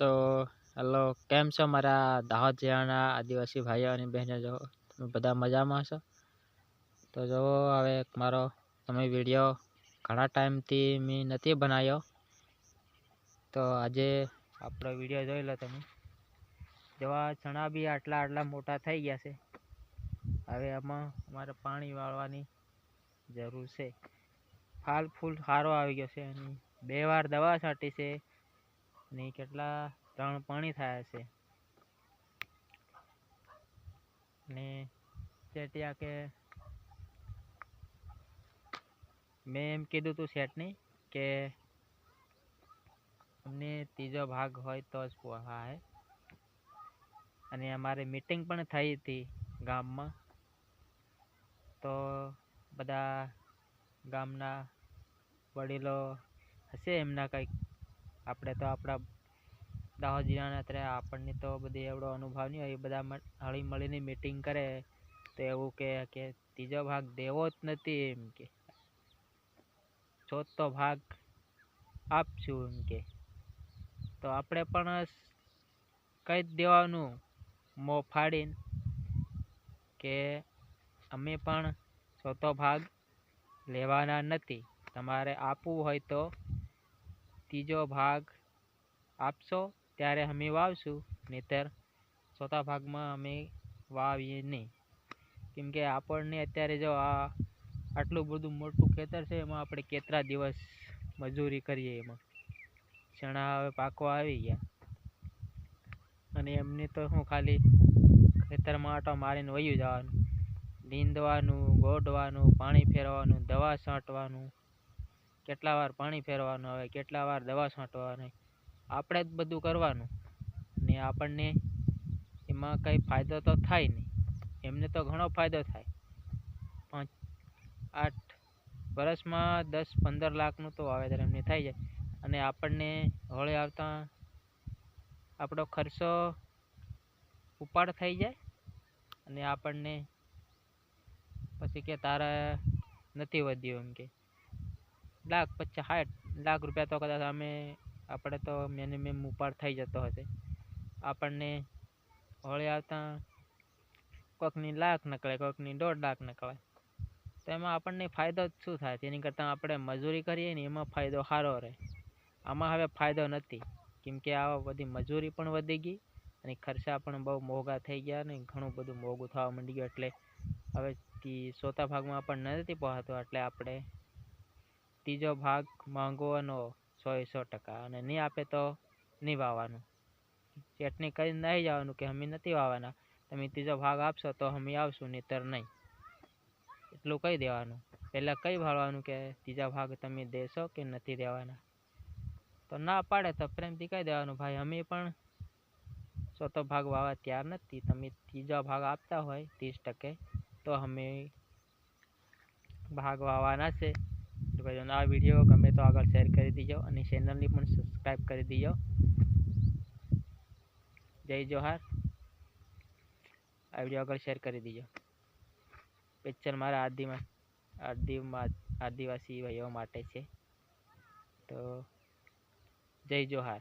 તો હેલો, કેમ છો મારા દાહોદ જિલ્લાના આદિવાસી ભાઈઓ અને બહેનો? જો તમે બધા મજામાં છો તો જો હવે મારો તમે વીડિયો ઘણા ટાઈમથી મેં નથી બનાવ્યો. તો આજે આપણો વીડિયો જોઈ લો તમે. જેવા ચણા બી આટલા આટલા મોટા થઈ ગયા છે. હવે આમાં અમારે પાણી વાળવાની જરૂર છે. ફાલ ફૂલ સારો આવી ગયો છે અને બે વાર દવા છાંટી છે. ને કેટલા, ત્રણ પાણી થયા છે. ને ચેટિયા કે મેં એમ કીધું તું શેઠને કે અમને ત્રીજો ભાગ હોય તો જ પોહાય અને અમારે મીટિંગ પણ થઈ હતી ગામમાં. તો બધા ગામના વડીલો હશે એમના કંઈક? આપણે તો આપણા દાહોદ જિલ્લાના અત્યારે આપણને તો બધી એવડો અનુભવ નહીં હોય, એ બધા હળી મળીને મિટિંગ કરે તો એવું કે કે ત્રીજો ભાગ દેવો જ નથી એમ કે. ચોથો ભાગ આપશું એમ કે. તો આપણે પણ કહી દેવાનું મો ફાડીને કે અમે પણ ચોથો ભાગ લેવાના નથી. તમારે આપવું હોય તો ત્રીજો ભાગ આપશો ત્યારે અમે વાવશું, નહીંતર ચોથા ભાગમાં અમે વાવીએ નહીં. કેમ કે આપણને અત્યારે જો આ આટલું બધું મોટું ખેતર છે, એમાં આપણે કેટલા દિવસ મજૂરી કરીએ એમાં? ચણા હવે પાકવા આવી ગયા. અને એમને તો હું ખાલી ખેતરમાં આટો મારીને વયું જવાનું. નીંદવાનું ગોડવાનું પાણી ફેરવાનું દવા છાંટવાનું કેટલા વાર પાણી ફેરવાનું આવે, કેટલા વાર દવા છાંટવાની, આપણે જ બધું કરવાનું. ને આપણને એમાં કંઈ ફાયદો તો થાય નહીં. એમને તો ઘણો ફાયદો થાય. પાંચ, આઠ વર્ષમાં દસ પંદર લાખનું તો વાવેતર એમને થઈ જાય અને આપણને હોળે આવતા આપણો ખર્ચો ઉપાડ થઈ જાય. અને આપણને પછી કે તારા નથી વધ્યું એમ કે. લાખ પચાસ સાઠ લાખ રૂપિયા તો કદાચ અમે, આપણે તો મિનિમમ ઉપાડ થઈ જતો હશે. આપણને હોળી આવતા કોઈકની લાખ નીકળે કોઈકની દોઢ લાખ નીકળે. તો એમાં આપણને ફાયદો જ શું થાય? તેની કરતાં આપણે મજૂરી કરીએ ને એમાં ફાયદો સારો રહે. આમાં હવે ફાયદો નથી. કેમ કે આ બધી મજૂરી પણ વધી ગઈ અને ખર્ચા પણ બહુ મોંઘા થઈ ગયા ને ઘણું બધું મોંઘું થવા માંડી ગયું એટલે હવે સોતા ભાગમાં આપણને નથી પહોંચતો. એટલે આપણે ત્રીજો ભાગ માંગવાનો સો એસો ટકા અને નહીં આપે તો નહીં વાવવાનું. ચેટણી કરીને નહીં જવાનું કે અમે નથી વાવવાના, તમે ત્રીજો ભાગ આપશો તો અમે આવશું, નહીંતર નહીં. એટલું કહી દેવાનું. પહેલાં કહી ભાળવાનું કે ત્રીજા ભાગ તમે દેશો કે નથી દેવાના. તો ના પાડે તો પ્રેમથી કહી દેવાનું, ભાઈ, અમે પણ ચોથો ભાગ વાવવા તૈયાર નથી. તમે ત્રીજો ભાગ આપતા હોય ત્રીસ ટકે, તો અમે ભાગ વાવવાના છે. તો ભાઈ આ વીડિયો ગમે તો આગળ શેર કરી દીજો અને ચેનલની પણ સબસ્ક્રાઈબ કરી દીજો. જય જોહાર. આ વીડિયો આગળ શેર કરી દીજો. પિક્ચર મારા આદિમાં આદિમાં, આદિવાસી ભાઈઓ માટે છે. તો જય જોહાર.